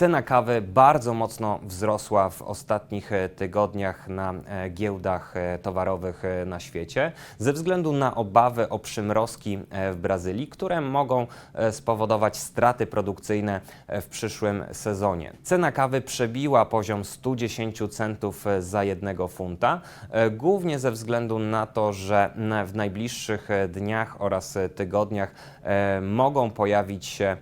Cena kawy bardzo mocno wzrosła w ostatnich e, tygodniach na e, giełdach e, towarowych na świecie ze względu na obawy o przymrozki w Brazylii, które mogą spowodować straty produkcyjne w przyszłym sezonie. Cena kawy przebiła poziom 110 centów za jednego funta, głównie ze względu na to, że w najbliższych dniach oraz tygodniach mogą pojawić się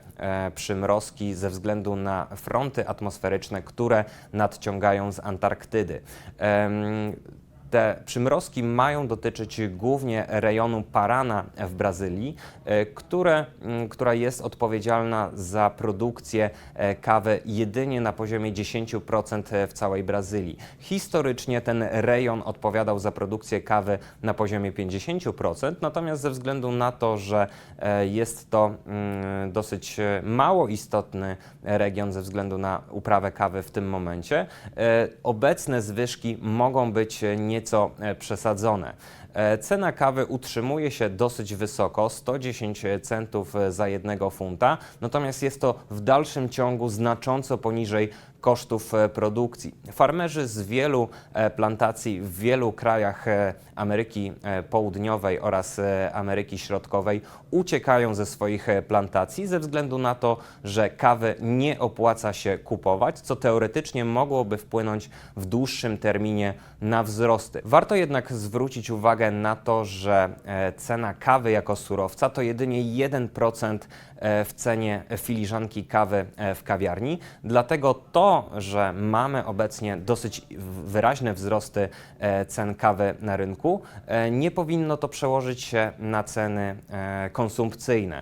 przymrozki ze względu na fronty atmosferyczne, które nadciągają z Antarktydy. Te przymrozki mają dotyczyć głównie rejonu Parana w Brazylii, e, które, m, która jest odpowiedzialna za produkcję e, kawy jedynie na poziomie 10% w całej Brazylii. Historycznie ten rejon odpowiadał za produkcję kawy na poziomie 50%, natomiast ze względu na to, że e, jest to mm, dosyć e, mało istotny region ze względu na uprawę kawy w tym momencie, e, obecne zwyżki mogą być e, nieco e, przesadzone. E, Cena kawy utrzymuje się dosyć wysoko, 110 centów e, za jednego funta, natomiast jest to w dalszym ciągu znacząco poniżej kosztów e, produkcji. Farmerzy z wielu e, plantacji w wielu krajach e, Ameryki Południowej oraz Ameryki Środkowej uciekają ze swoich plantacji ze względu na to, że kawy nie opłaca się kupować, co teoretycznie mogłoby wpłynąć w dłuższym terminie na wzrosty. Warto jednak zwrócić uwagę na to, że cena kawy jako surowca to jedynie 1% e, w cenie filiżanki kawy w kawiarni. Dlatego to, że mamy obecnie dosyć wyraźne wzrosty e, cen kawy na rynku, e, nie powinno to przełożyć się na ceny e, konsumpcyjne.